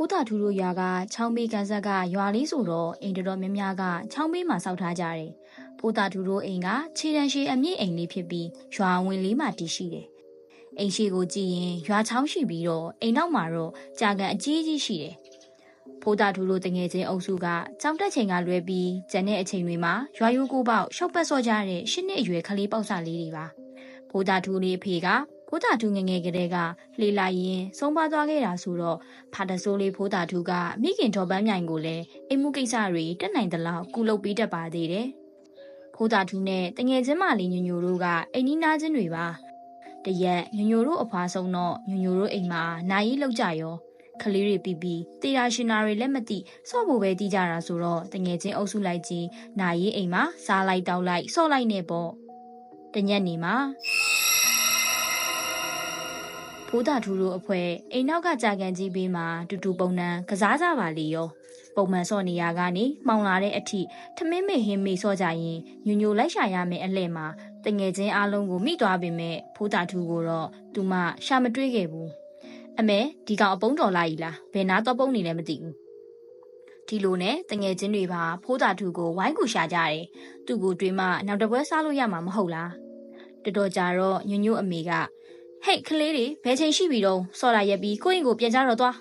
ဖိုးတာထူတို့ရွာကချောင်းမေးကန်ဆက်ကရွာလေးဆိုတော့အိမ်တော်တော်များများကချောင်းမေးမှာစောက်ထားကြတယ်။ဖိုးတာထူတို့အိမ်ကခြေတန်းရှိအမြင့်အိမ်လေးဖြစ်ပြီးရွာဝင်လေးမှာတည်ရှိတယ်။အိမ်ရှိကိုကြည့်ရင်ရွာချောင်းရှိပြီးတော့အိမ်နောက်မှာတော့ကြာကန်အကြီးကြီးရှိတယ်။ဖိုးတာထူတို့တငယ်ချင်းအုပ်စုကကြောင်တက်ချိန်ကလွဲပြီးကျန်တဲ့အချိန်တွေမှာရွာရိုးကိုပေါက်ရှောက်ပတ်စော့ကြတဲ့ရှစ်နှစ်အရွယ်ကလေးပေါက်စာလေးတွေပါ။ဖိုးတာထူလေးအဖေက ဖိုးတာထူငယ်ငယ်ကလေးကလှေလိုက်ရင်ဆုံးပါသွားခဲ့တာဆိုတော့ဖာတဆိုးလေးဖိုးတာထူကမိခင်တော်ပန်းမြိုင်ကိုလည်းအိမ်မှုကိစ္စတွေတက်နိုင်သလောက်ကုလုပ်ပေးတတ်ပါသေးတယ်။ဖိုးတာထူနဲ့တငယ်ချင်းမလေးညညိုတို့ကအိမ်နီးနားချင်းတွေပါ။တရက်ညညိုတို့အဖွာဆုံးတော့ညညိုတို့အိမ်မှာနိုင်ရီလောက်ကြရောကလေးတွေပြီးပြီးတေရာရှင်နာတွေလက်မသိစော့ဖို့ပဲတီးကြတာဆိုတော့တငယ်ချင်းအုပ်စုလိုက်ကြီးနိုင်ရီအိမ်မှာစားလိုက်တောက်လိုက်စော့လိုက်နေပေါ့။တညက်နေမှာ ဖိုးတာထူတို့အဖွဲအိမ်နောက်ကကြာကန်ကြီးဘေးမှာတူတူပုံနှံကစားကြပါလေရောပုံမှန်စော့နေရကနေမှောင်လာတဲ့အထိထမင်းမေဟင်းမေစော့ကြရင်ညညိုလိုက်ရှာရမယ်အလှဲ့မှာတငယ်ချင်းအားလုံးကိုမိသွားပေမဲ့ဖိုးတာထူကိုတော့သူမရှာမတွေးခဲ့ဘူးအမေဒီကောင်အပုံးတော်လာကြီးလားဘယ်နာတော့ပုံးနေလဲမသိဘူးဒီလိုနဲ့တငယ်ချင်းတွေပါဖိုးတာထူကိုဝိုင်းကူရှာကြတယ်သူ့ကိုတွေးမှနောက်တစ်ပွဲစားလို့ရမှာမဟုတ်လားတော်တော်ကြာတော့ညညို့အမေက ဟဲ့ကလေးတွေဘယ်ချိန်ရှိပြီတော့စော်လာရက်ပြီးကိုယ့်အိမ်ကိုပြန်ကြတော့သွား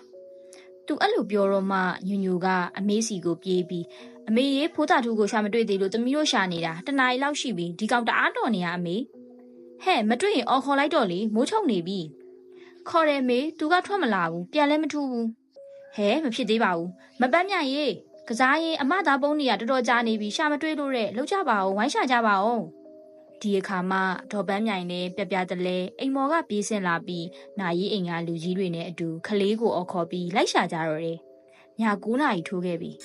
သူအဲ့လိုပြောတော့မှညညိုကအမေးစီကိုပြေးပြီးအမေရေဖိုးတာထူကိုရှာမတွေ့သေးလို့တမီးတို့ရှာနေတာတနားရီလောက်ရှိပြီဒီကောင်တအားတော်နေရအမေဟဲ့မတွေ့ရင်အော်ခေါ်လိုက်တော့လေမိုးချုံနေပြီခေါ်တယ်မေသူကထွက်မလာဘူးပြန်လဲမထူးဘူးဟဲ့မဖြစ်သေးပါဘူးမပန်းမြရေကစားရင်အမသားပုံးနေရတော်တော်ကြာနေပြီရှာမတွေ့လို့တဲ့လောက်ကြပါအောင်ဝိုင်းရှာကြပါအောင် ဒီအခါမှဒေါ်ပန်းမြိုင်နဲ့ပြပြတလဲအိမ်မော်ကပြေးဆင်းလာပြီးနာရီအိမ်ကလူကြီးတွေနဲ့အတူခလေးကိုအော်ခေါ်ပြီးလိုက်ရှာကြတော့တယ်။ည9နာရီထိုးခဲ့ပြီ။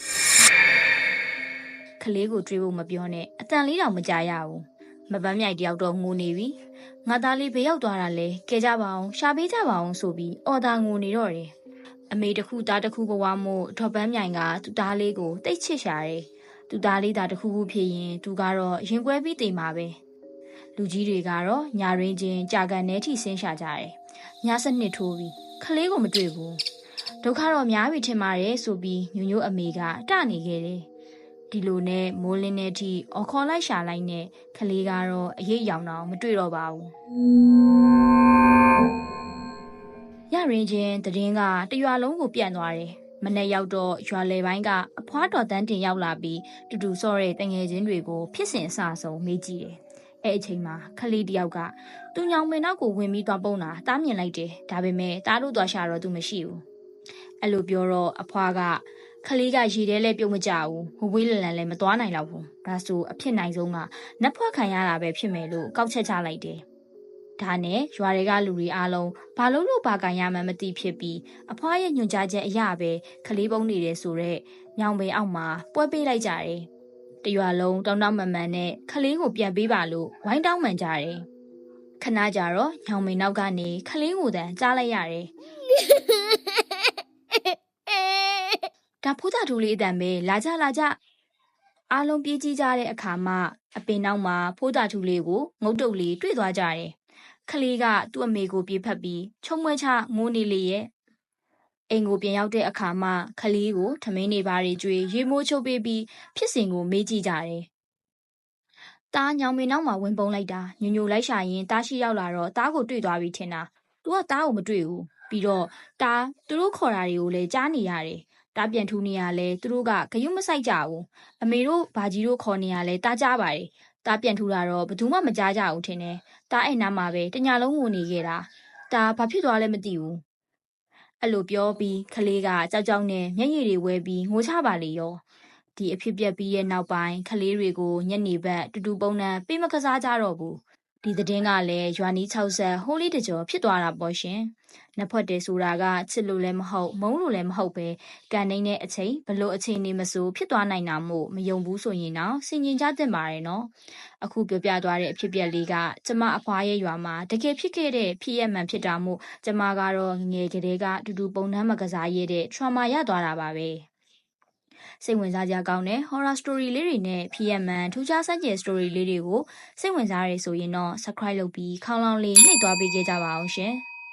ခလေးကိုတွေးဖို့မပြောနဲ့အတန်လေးတောင်မကြရဘူး။မပန်းမြိုင်တယောက်တော့ငိုနေပြီ။ငါသားလေးဘေးရောက်သွားတာလဲကဲကြပါအောင်ရှာပေးကြပါအောင်ဆိုပြီးအော်တာငိုနေတော့တယ်။အမေတစ်ခုသားတစ်ခုဘဝမို့ဒေါ်ပန်းမြိုင်ကသူ့သားလေးကိုတိတ်ချစ်ရှာတယ်။သူသားလေးသားတစ်ခုခုဖြစ်ရင်သူကတော့ရင်ကွဲပြီးတည်မှာပဲ။ လူကြီးတွေကတော့ညာရင်းချင်းကြာကန်ထဲထိဆင်းရှာကြတယ်။ညစနစ်ထိုးပြီးခလေးကိုမတွေ့ဘူး။ဒုက္ခတော့များပြီထင်ပါတယ်ဆိုပြီးညိုညိုအမေကတနေခဲ့တယ်။ဒီလိုနဲ့မိုးလင်းတဲ့အထိအော်ခေါ်လိုက်ရှာလိုက်နဲ့ခလေးကတော့အရေးရောင်တော့မတွေ့တော့ပါဘူး။ရရင်ချင်းတည်င်းကတရွာလုံးကိုပြန့်သွားတယ်။မနေ့ရောက်တော့ရွာလေပိုင်းကအဖွားတော်တန်းတင်ရောက်လာပြီးတူတူဆော့တဲ့တငယ်ချင်းတွေကိုဖြစ်စဉ်အစဆုံးမေးကြည့်တယ်။ အဲ့အချိန်မှာခလေးတယောက်ကသူညောင်မင်းနောက်ကိုဝင်ပြီးသွားပုံးတာတားမြင်လိုက်တယ်ဒါပေမဲ့တားလို့သွားရှာတော့သူမရှိဘူးအဲ့လိုပြောတော့အဖွားကခလေးကရေထဲလဲပြုံးမကြဘူးဟိုဝေးလန်လန်လဲမသွားနိုင်တော့ဘူးဒါဆိုအဖြစ်နိုင်ဆုံးကနတ်ဖွက်ခံရတာပဲဖြစ်မယ်လို့ကောက်ချက်ချလိုက်တယ်ဒါနဲ့ရွာတွေကလူတွေအားလုံးဘာလို့လို့ဘာကန်ရမှန်းမသိဖြစ်ပြီးအဖွားရဲ့ညွှန်ကြားချက်အရပဲခလေးပုံးနေတယ်ဆိုတော့ညောင်ပင်အောက်မှာပွဲပေးလိုက်ကြတယ် တရွာလုံးတောင်းတောင်းမှန်မှန်နဲ့ခလေးကိုပြန်ပေးပါလို့ဝိုင်းတောင်းမှန်ကြတယ်ခဏကြာတော့ညောင်မိန်နောက်ကနေခလေးကိုတန်းကြားလိုက်ရတယ်ဒါဖူးတာထူလေးအတန်ပဲလာကြလာကြအားလုံးပြေးကြည့်ကြတဲ့အခါမှာအပင်နောက်မှာဖိုးတာထူလေးကိုငုတ်တုတ်လေးတွေ့သွားကြတယ်ခလေးကသူ့အမေကိုပြေးဖက်ပြီးချုံမွဲချငိုးနေလေရဲ့ အိမ်ကိုပြန်ရောက်တဲ့အခါမှာခလေးကိုထမင်းနေပါတွေကျွေးရေမိုးချုပ်ပေးပြီးဖြစ်စဉ်ကိုမေးကြည့်ကြတယ်။တားညောင်မင်းနောက်မှာဝင်ပုံလိုက်တာညညိုလိုက်ရှာရင်တားရှိရောက်လာတော့တားကိုတွေ့သွားပြီထင်တာ။ तू ကတားကိုမတွေ့ဘူး။ပြီးတော့တားသူတို့ခေါ်တာတွေကိုလည်းကြားနေရတယ်။တားပြန်ထူနေရလဲသူတို့ကဂယုမဆိုင်ကြဘူး။အမေတို့ဘာကြီးတို့ခေါ်နေရလဲတားကြားပါတယ်။တားပြန်ထူတာတော့ဘယ်သူမှမကြားကြဘူးထင်တယ်။တားအဲ့နားမှာပဲတညာလုံးငိုနေခဲ့တာ။တားဘာဖြစ်သွားလဲမသိဘူး။ အဲ့လိုပြောပြီးခလေးကကြောက်ကြောက်နဲ့မျက်ရည်တွေဝဲပြီးငိုချပါလေရောဒီအဖြစ်ပြက်ပြီးရဲ့နောက်ပိုင်းခလေးတွေကိုညနေဘက်တူတူပုံနှံပေးမကစားကြတော့ဘူး ဒီသတင်းကလည်းရွာနီး60ဟိုးလေးတကြောဖြစ်သွားတာပေါ့ရှင်။နှစ်ဖက်တည်းဆိုတာကချစ်လို့လည်းမဟုတ်မုန်းလို့လည်းမဟုတ်ပဲကန်နေတဲ့အချိန်ဘလို့အချိန်နေမစိုးဖြစ်သွားနိုင်တာမို့မယုံဘူးဆိုရင်တော့စင်ကျင်ကြတင်ပါတယ်နော်။အခုပြောပြသွားတဲ့အဖြစ်ပြက်လေးကကျမအဖွားရဲ့ရွာမှာတကယ်ဖြစ်ခဲ့တဲ့ဖြစ်ရမှန်ဖြစ်တာမို့ကျမကတော့ငငယ်ကလေးကတူတူပုံနှမ်းမကစားရတဲ့ trauma ရသွားတာပါပဲ။ စိတ်ဝင်စားကြကောင်းတဲ့ horror story လေးတွေနဲ့ PMN ထူးခြားစမ်းကြယ် story လေးတွေကိုစိတ်ဝင်စားရဆိုရင်တော့ subscribe လုပ်ပြီးခေါင်းလောင်းလေးနှိပ်သွားပေးကြကြပါအောင်ရှင်။